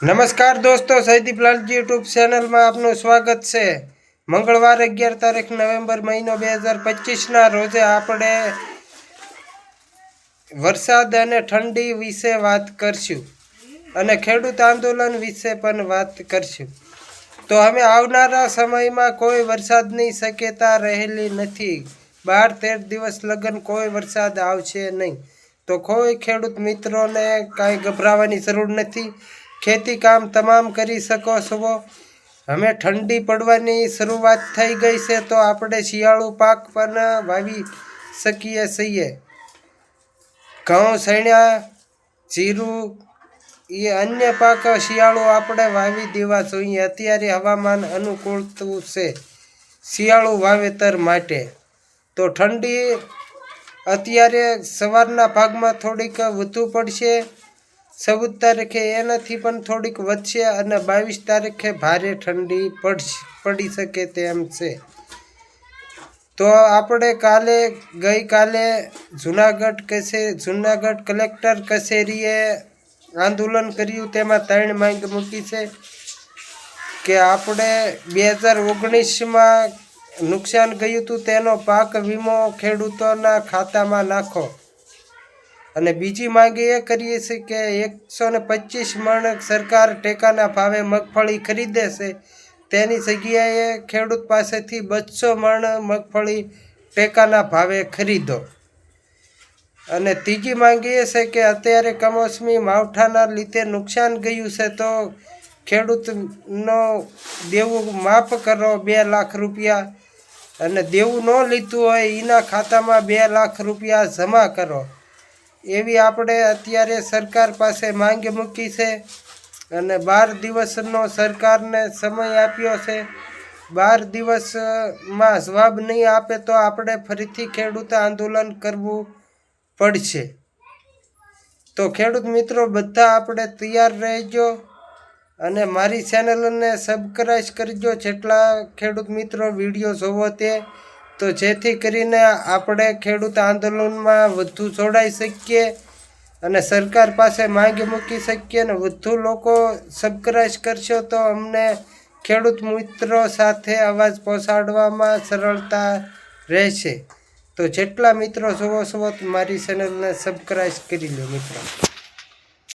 નમસ્કાર દોસ્તો, સૈદીપ લાલજી યુટ્યુબ ચેનલમાં આપનું સ્વાગત છે. મંગળવાર અગિયાર તારીખ નવેમ્બર મહિનો બે હજાર પચીસના રોજે આપણે વરસાદ અને ઠંડી વિશે વાત કરશું અને ખેડૂત આંદોલન વિશે પણ વાત કરશું. તો હવે આવનારા સમયમાં કોઈ વરસાદની શક્યતા રહેલી નથી. બાર તેર દિવસ લગન કોઈ વરસાદ આવશે નહીં. તો કોઈ ખેડૂત મિત્રોને કાંઈ ગભરાવાની જરૂર નથી. ખેતી કામ તમામ કરી શકો છો. હવે ઠંડી પડવાની શરૂઆત થઈ ગઈ છે તો આપણે શિયાળુ પાક પણ વાવી શકીએ છીએ. ઘઉં સણ્યા જીરું, એ અન્ય પાક શિયાળુ આપણે વાવી દેવા જોઈએ. અત્યારે હવામાન અનુકૂળતું છે શિયાળુ વાવેતર માટે. તો ઠંડી અત્યારે સવારના ભાગમાં થોડીક વધુ પડશે. ચૌદ તારીખે એનાથી પણ થોડીક વધશે અને બાવીસ તારીખે ભારે ઠંડી પડશે, પડી શકે તેમ છે. તો આપણે કાલે, ગઈકાલે જુનાગઢ કસે, જુનાગઢ કલેક્ટર કચેરીએ આંદોલન કર્યું, તેમાં ત્રણ માંગ મૂકી છે કે આપણે બે હજાર ઓગણીસમાં નુકસાન ગયું હતું, તેનો પાક વીમો ખેડૂતોના ખાતામાં નાખો. અને બીજી માંગ એ કરીએ છીએ કે એકસો ને પચીસ મણ સરકાર ટેકાના ભાવે મગફળી ખરીદે છે. તેની જગ્યાએ ખેડૂત પાસેથી બસો મણ મગફળી ટેકાના ભાવે ખરીદો. અને ત્રીજી માંગ એ છે કે અત્યારે કમોસમી માવઠાના લીધે નુકસાન ગયું છે તો ખેડૂતનો દેવું માફ કરો બે લાખ રૂપિયા. અને દેવું ન લીધું હોય એના ખાતામાં બે લાખ રૂપિયા જમા કરો. એવી આપણે અત્યારે સરકાર પાસે માંગ મૂકી છે અને બાર દિવસનો સરકારને સમય આપ્યો છે. બાર દિવસમાં જવાબ નહીં આપે તો આપણે ફરીથી ખેડૂત આંદોલન કરવું પડશે. તો ખેડૂત મિત્રો, બધા આપણે તૈયાર રહેજો અને મારી ચેનલને સબસ્ક્રાઈબ કરજો જેટલા ખેડૂત મિત્રો વીડિયો જોવો તે. તો જેથી કરીને આપણે ખેડૂત આંદોલનમાં વધુ જોડાઈ શકીએ અને સરકાર પાસે માંગ મૂકી શકીએ અને વધુ લોકો સબસ્ક્રાઈબ કરશો તો અમને ખેડૂત મિત્રો સાથે અવાજ પહોંચાડવામાં સરળતા રહેશે. તો જેટલા મિત્રો જોવો છો મારી ચેનલને સબસ્ક્રાઈબ કરી લો મિત્રો.